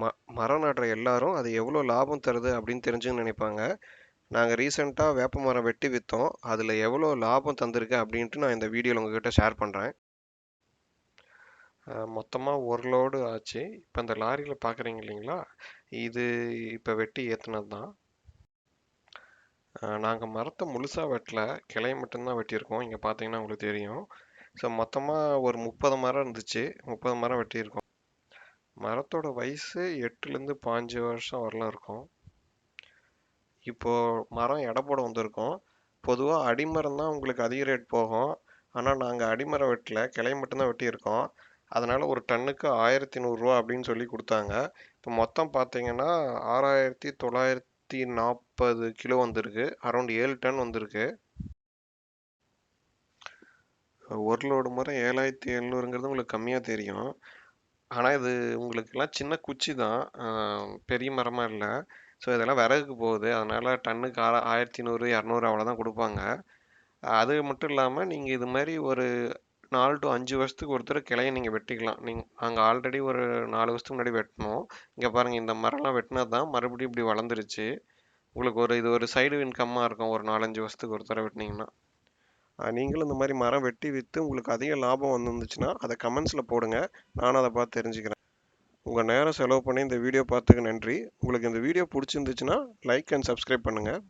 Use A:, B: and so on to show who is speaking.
A: ம மரம் நடுற எல்லாரும் அது எவ்வளோ லாபம் தருது அப்படின்னு தெரிஞ்சுன்னு நினைப்பாங்க. நாங்கள் ரீசெண்டாக வேப்ப மரம் வெட்டி விற்றோம் அதில் எவ்வளோ லாபம் தந்திருக்கு அப்படின்ட்டு நான் இந்த வீடியோவில் உங்ககிட்ட ஷேர் பண்ணுறேன் மொத்தமாக ஒரு லோடு ஆச்சு. இப்போ இந்த லாரியில் பார்க்குறீங்க இல்லைங்களா? இது இப்போ வெட்டி ஏற்றுனது தான் நாங்கள் மரத்தை முழுசாக வெட்டல. கிளையை மட்டும்தான் வெட்டியிருக்கோம். இங்கே பார்த்தீங்கன்னா உங்களுக்கு தெரியும். ஸோ மொத்தமாக ஒரு முப்பது மரம் இருந்துச்சு. முப்பது மரம் வெட்டியிருக்கோம். மரத்தோட வயசு எட்டுலேருந்து பாஞ்சு வருஷம் வரலாம் இருக்கும். இப்போது மரம் எடை போட வந்திருக்கோம். பொதுவாக அடிமரம் தான் உங்களுக்கு அதிக ரேட் போகும். ஆனால் நாங்கள் அடிமரம் வெட்டல. கிளைய மட்டும்தான் வெட்டியிருக்கோம். அதனால் ஒரு டன்னுக்கு ஆயிரத்தி நூறுரூவா அப்படின்னு சொல்லி கொடுத்தாங்க. இப்போ மொத்தம் பார்த்தீங்கன்னா ஆறாயிரத்தி தொள்ளாயிரத்தி நாற்பது கிலோ வந்திருக்கு. அரௌண்ட் ஏழு டன் வந்திருக்கு. ஒரு லோடு மரம் ஏழாயிரத்தி எழுநூறுங்கிறது உங்களுக்கு கம்மியாக தெரியும். ஆனால் இது உங்களுக்கெல்லாம் சின்ன குச்சி தான். பெரிய மரமாக இல்லை. ஸோ இதெல்லாம் விறகுக்கு போகுது. அதனால் டன்னுக்கு ஆ ஆயிரத்தி நூறு இரநூறு அவ்வளோதான் கொடுப்பாங்க. அது மட்டும் இல்லாமல் நீங்கள் இது மாதிரி ஒரு நாலு டு அஞ்சு வருஷத்துக்கு ஒருத்தர் கிளைய நீங்கள் வெட்டிக்கலாம். நீங்கள் அங்கே ஆல்ரெடி ஒரு நாலு வருஷத்துக்கு முன்னாடி வெட்டினோம். இங்கே பாருங்கள் இந்த மரம்லாம் வெட்டினா தான் மறுபடியும் இப்படி வளர்ந்துருச்சு. உங்களுக்கு ஒரு இது ஒரு சைடு இன்கம்மாக இருக்கும். ஒரு நாலஞ்சு வருஷத்துக்கு ஒரு தடவை வெட்டினீங்கன்னா. நீங்களும் இந்த மாதிரி மரம் வெட்டி விற்று உங்களுக்கு அதிக லாபம் வந்துருந்துச்சுன்னா அதை கமெண்ட்ஸில் போடுங்க. நானும் அதை பார்த்து தெரிஞ்சுக்கிறேன். உங்கள் நேரம் செலவு பண்ணி இந்த வீடியோ பார்த்துக்கு நன்றி. உங்களுக்கு இந்த வீடியோ பிடிச்சிருந்துச்சுன்னா லைக் அண்ட் சப்ஸ்கிரைப் பண்ணுங்கள்